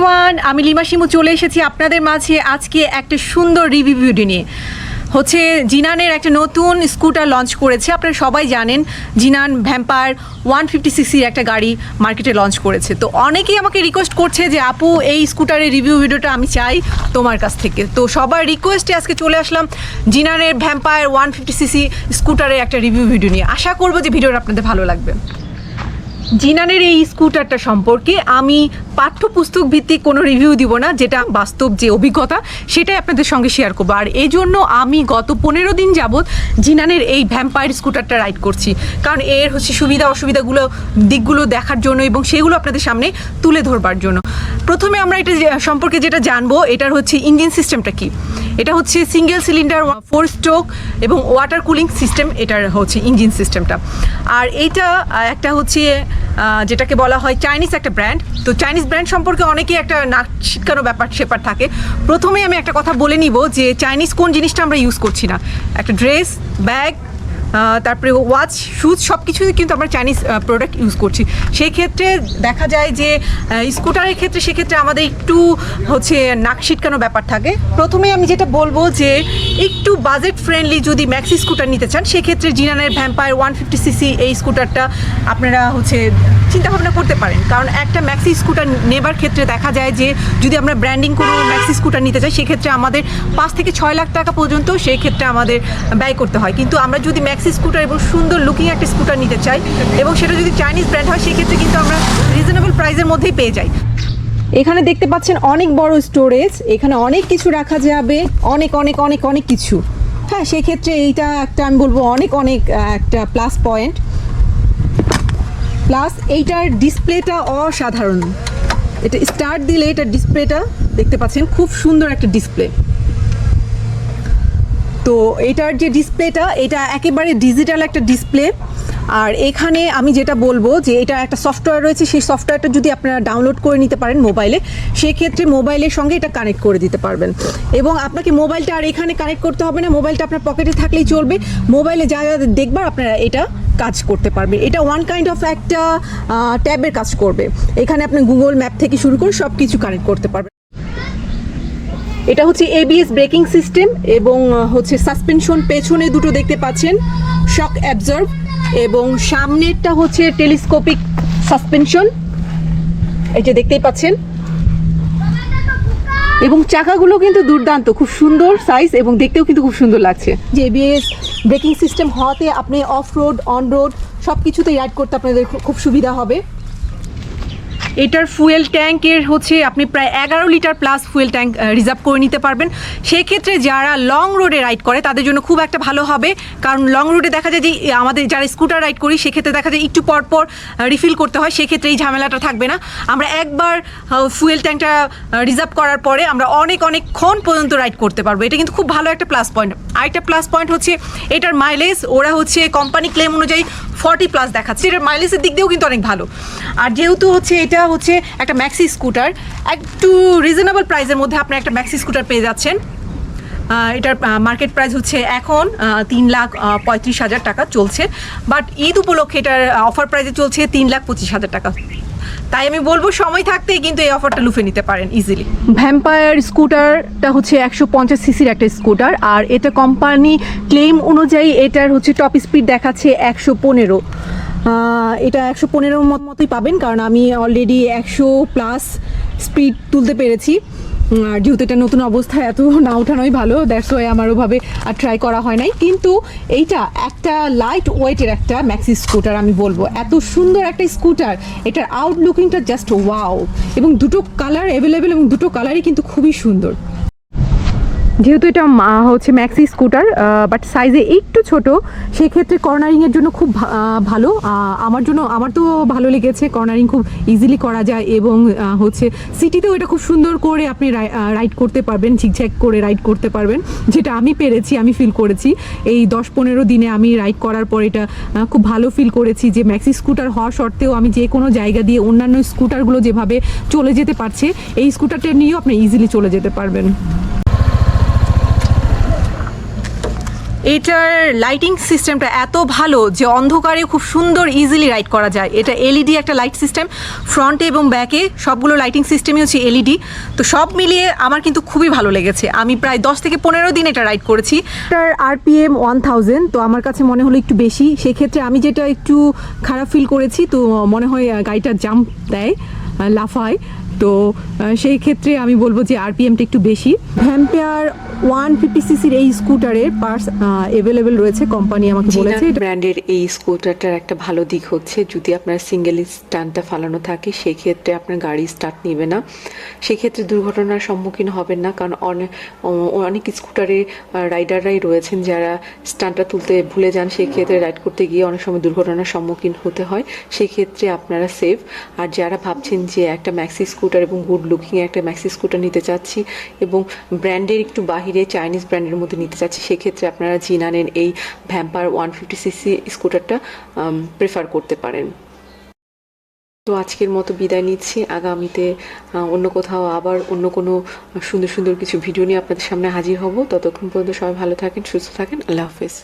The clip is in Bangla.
এভরিওয়ান, আমি লিমা শিমু চলে এসেছি আপনাদের মাঝে আজকে একটা সুন্দর রিভিউ ভিডিও নিয়ে। হচ্ছে জিনানের একটা নতুন স্কুটার লঞ্চ করেছে, আপনারা সবাই জানেন, জিনান ভ্যাম্পায়ার ওয়ান ফিফটি সিসির একটা গাড়ি মার্কেটে লঞ্চ করেছে। তো অনেকেই আমাকে রিকোয়েস্ট করছে যে, আপু, এই স্কুটারের রিভিউ ভিডিওটা আমি চাই তোমার কাছ থেকে। তো সবার রিকোয়েস্টে আজকে চলে আসলাম জিনানের ভ্যাম্পায়ার ওয়ান ফিফটি সিসি স্কুটারের একটা রিভিউ ভিডিও নিয়ে। আশা করব যে ভিডিওটা আপনাদের ভালো লাগবে। জিনানের এই স্কুটারটা সম্পর্কে আমি পাঠ্যপুস্তক ভিত্তিক কোনো রিভিউ দিব না, যেটা বাস্তব যে অভিজ্ঞতা, সেটাই আপনাদের সঙ্গে শেয়ার করব। আর এই জন্য আমি গত পনেরো দিন যাবৎ জিনানের এই ভ্যাম্পায়ার স্কুটারটা রাইড করছি। কারণ এর হচ্ছে সুবিধা অসুবিধাগুলো, দিকগুলো দেখার জন্য এবং সেগুলো আপনাদের সামনে তুলে ধরবার জন্য। প্রথমে আমরা এটা সম্পর্কে যেটা জানব, এটার হচ্ছে ইঞ্জিন সিস্টেমটা কি? এটা হচ্ছে সিঙ্গেল সিলিন্ডার ফোর স্ট্রোক এবং ওয়াটার কুলিং সিস্টেম এটার হচ্ছে ইঞ্জিন সিস্টেমটা আর এইটা একটা হচ্ছে যেটাকে বলা হয় চাইনিজ একটা ব্র্যান্ড তো চাইনিজ ব্র্যান্ড সম্পর্কে অনেকেই একটা নাক শিটকানো ব্যাপার, সেপার থাকে। প্রথমে আমি একটা কথা বলে নিব যে চাইনিজ কোন জিনিসটা আমরা ইউজ করছি না। একটা ড্রেস ব্যাগ তারপরে ওয়াচ শুজ সব কিছুই কিন্তু আমরা চাইনিজ প্রোডাক্ট ইউজ করছি। সেই ক্ষেত্রে দেখা যায় যে স্কুটারের ক্ষেত্রে সেক্ষেত্রে আমাদের একটু হচ্ছে নাক ছিটকানো ব্যাপার থাকে। প্রথমে আমি যেটা বলব যে, একটু বাজেট ফ্রেন্ডলি যদি ম্যাক্সি স্কুটার নিতে চান, সেক্ষেত্রে জিনানের ভ্যাম্পায়ার ওয়ান ফিফটি সিসি এই স্কুটারটা আপনারা হচ্ছে চিন্তা ভাবনা করতে পারেন। কারণ একটা ম্যাক্সি স্কুটার নেবার ক্ষেত্রে দেখা যায় যে, যদি আমরা ব্র্যান্ডিং কোনো ম্যাক্সি স্কুটার নিতে চাই, সেক্ষেত্রে আমাদের পাঁচ থেকে ছয় লাখ টাকা পর্যন্ত সেই ক্ষেত্রে আমাদের ব্যয় করতে হয়। কিন্তু আমরা যদি ম্যাক্সি স্কুটার এবং সুন্দর লুকিং একটা স্কুটার নিতে চাই এবং সেটা যদি চাইনিজ ব্র্যান্ড হয়, সেক্ষেত্রে কিন্তু আমরা রিজনেবল প্রাইসের মধ্যেই পেয়ে যাই। এখানে দেখতে পাচ্ছেন অনেক বড় স্টোরেজ এখানে অনেক কিছু রাখা যাবে, অনেক অনেক অনেক অনেক কিছু। হ্যাঁ সেক্ষেত্রে এইটা একটা আমি বলব অনেক অনেক একটা প্লাস পয়েন্ট প্লাস এইটার ডিসপ্লেটা অসাধারণ। এটা স্টার্ট দিলে এটার ডিসপ্লেটা দেখতে পাচ্ছেন খুব সুন্দর একটা ডিসপ্লে তো এটার যে ডিসপ্লেটা, এটা একেবারে ডিজিটাল একটা ডিসপ্লে আর এখানে আমি যেটা বলব যে এটা একটা সফটওয়্যার রয়েছে, সেই সফটওয়্যারটা যদি আপনারা ডাউনলোড করে নিতে পারেন মোবাইলে সেক্ষেত্রে মোবাইলের সঙ্গে এটা কানেক্ট করে দিতে পারবেন। এবং আপনাকে মোবাইলটা আর এখানে কানেক্ট করতে হবে না মোবাইলটা আপনার পকেটে থাকলেই চলবে। মোবাইলে যা যা দেখবার আপনারা এটা কাজ করতে পারবে এটা ওয়ান কাইন্ড অফ একটা ট্যাবের কাজ করবে। এখানে আপনি গুগল ম্যাপ থেকে শুরু করে সব কিছু কানেক্ট করতে পারবেন। এটা হচ্ছে এবিএস ব্রেকিং সিস্টেম এবং হচ্ছে সাসপেনশন পেছনে দুটো দেখতে পাচ্ছেন শক অ্যাবজর্ব এবং সামনেরটা হচ্ছে টেলিস্কোপিক সাসপেনশন এই যে দেখতেই পাচ্ছেন। এবং চাকাগুলো কিন্তু দুর্দান্ত, খুব সুন্দর সাইজ এবং দেখতেও কিন্তু খুব সুন্দর লাগছে। যে এবিএস ব্রেকিং সিস্টেম হওয়াতে আপনি অফ রোড অন রোড সব কিছুতেই রাইড করতে আপনাদের খুব সুবিধা হবে। এটার ফুয়েল ট্যাঙ্কের হচ্ছে আপনি প্রায় এগারো litre plus fuel tank reserve করে নিতে পারবেন। সেক্ষেত্রে যারা লং রোডে রাইড করে, তাদের জন্য খুব একটা ভালো হবে। কারণ লং রোডে দেখা যায় যে আমাদের যারা স্কুটার রাইড করি, সেক্ষেত্রে দেখা যায় একটু পর পর রিফিল করতে হয়। সেক্ষেত্রে এই ঝামেলাটা থাকবে না। আমরা একবার ফুয়েল ট্যাঙ্কটা রিজার্ভ করার পরে আমরা অনেক অনেকক্ষণ পর্যন্ত রাইড করতে পারব। এটা কিন্তু খুব ভালো একটা প্লাস পয়েন্ট। আরেকটা প্লাস পয়েন্ট হচ্ছে, এটার মাইলেজ ওরা হচ্ছে কোম্পানি ক্লেম অনুযায়ী ফর্টি প্লাস দেখাচ্ছে। এটার মাইলেজের দিক দিয়েও কিন্তু অনেক ভালো। আর যেহেতু হচ্ছে এটা হচ্ছে একটা ম্যাক্সি স্কুটার একটু রিজনেবল প্রাইসের মধ্যে আপনি একটা ম্যাক্সি স্কুটার পেয়ে যাচ্ছেন। এটার মার্কেট প্রাইস হচ্ছে এখন তিন লাখ পঁয়ত্রিশ হাজার টাকা চলছে। বাট ঈদ উপলক্ষে এটার অফার প্রাইসে চলছে তিন লাখ পঁচিশ হাজার টাকা। তাই আমি বলব সময় থাকতেই কিন্তু এই অফারটা লুফে নিতে পারেন ইজিলি ভ্যাম্পায়ার স্কুটারটা হচ্ছে একশো পঞ্চাশ সিসির একটা স্কুটার আর এটা কোম্পানি ক্লেম অনুযায়ী এটার হচ্ছে টপ স্পিড দেখাচ্ছে একশো পনেরো। এটা একশো পনেরোর মতোই পাবেন কারণ আমি অলরেডি একশো প্লাস স্পিড তুলতে পেরেছি। যেহেতু এটা নতুন অবস্থায় এত না ওঠানোই ভালো। দ্যাটস ওয়াই আমার ওভাবে আর ট্রাই করা হয় নাই। কিন্তু এইটা একটা লাইট ওয়েটের একটা ম্যাক্সি স্কুটার আমি বলব। এত সুন্দর একটা স্কুটার এটার আউটলুকিংটা জাস্ট ওয়াও এবং দুটো কালার অ্যাভেলেবেল এবং দুটো কালারই কিন্তু খুবই সুন্দর। যেহেতু এটা হচ্ছে ম্যাক্সি স্কুটার বাট সাইজে একটু ছোট, সেক্ষেত্রে কর্নারিংয়ের জন্য খুব ভালো। আমার জন্য, আমার তো ভালো লেগেছে। কর্নারিং খুব ইজিলি করা যায় এবং হচ্ছে সিটিতেও এটা খুব সুন্দর করে আপনি রাইড করতে পারবেন ঝিকঝ্যাক করে রাইড করতে পারবেন, যেটা আমি পেরেছি, আমি ফিল করেছি। এই দশ পনেরো দিনে আমি রাইড করার পর এটা খুব ভালো ফিল করেছি যে ম্যাক্সি স্কুটার হওয়া সত্ত্বেও আমি যে কোনো জায়গা দিয়ে অন্যান্য স্কুটারগুলো যেভাবে চলে যেতে পারছে, এই স্কুটারটা নিয়েও আপনি ইজিলি চলে যেতে পারবেন। এটার লাইটিং সিস্টেমটা এত ভালো যে অন্ধকারে খুব সুন্দর ইজিলি রাইড করা যায়। এটা এলইডি একটা লাইট সিস্টেম ফ্রন্টে এবং ব্যাকে সবগুলো লাইটিং সিস্টেমই হচ্ছে এলইডি তো সব মিলিয়ে আমার কিন্তু খুবই ভালো লেগেছে। আমি প্রায় দশ থেকে পনেরো দিন এটা রাইড করেছি। এটার আরপিএম ওয়ান থাউজেন্ড তো আমার কাছে মনে হলো একটু বেশি। সেক্ষেত্রে আমি যেটা একটু খারাপ ফিল করেছি, তো মনে হয় গাড়িটা জাম্প দেয় লাফায়। তো সেই ক্ষেত্রে আমি বলব যে আরপিএমটা একটু বেশি। ভ্যাম্পেয়ার ওয়ান ফিফটি সিসির এই স্কুটারের পার্টস অ্যাভেলেবেল রয়েছে। কোম্পানি আমাকে বলেছে ব্র্যান্ডের এই স্কুটারটার একটা ভালো দিক হচ্ছে যদি আপনার সিঙ্গেল স্ট্যান্ডটা ফালানো থাকে সেক্ষেত্রে আপনার গাড়ি স্টার্ট নেবে না। সেক্ষেত্রে দুর্ঘটনার সম্মুখীন হবেন না কারণ অনেক অনেক স্কুটারে রাইডাররাই রয়েছেন যারা স্ট্যান্ডটা তুলতে ভুলে যান সেক্ষেত্রে রাইড করতে গিয়ে অনেক সময় দুর্ঘটনার সম্মুখীন হতে হয়। সেক্ষেত্রে আপনারা সেফ আর যারা ভাবছেন যে একটা ম্যাক্সি স্কুটার এবং গুড লুকিং একটা ম্যাক্সি স্কুটার নিতে চাচ্ছি এবং ব্র্যান্ডের একটু বাহিরে চাইনিজ ব্র্যান্ডের মধ্যে নিতে চাচ্ছি, সেক্ষেত্রে আপনারা জিনানের এই ভ্যাম্পার ওয়ান ফিফটি সিসি স্কুটারটা প্রেফার করতে পারেন। তো আজকের মতো বিদায় নিচ্ছি। আগামীতে অন্য কোথাও আবার অন্য কোনো সুন্দর সুন্দর কিছু ভিডিও নিয়ে আপনাদের সামনে হাজির হব। ততক্ষণ পর্যন্ত সবাই ভালো থাকেন, সুস্থ থাকেন। আল্লাহ হাফেজ।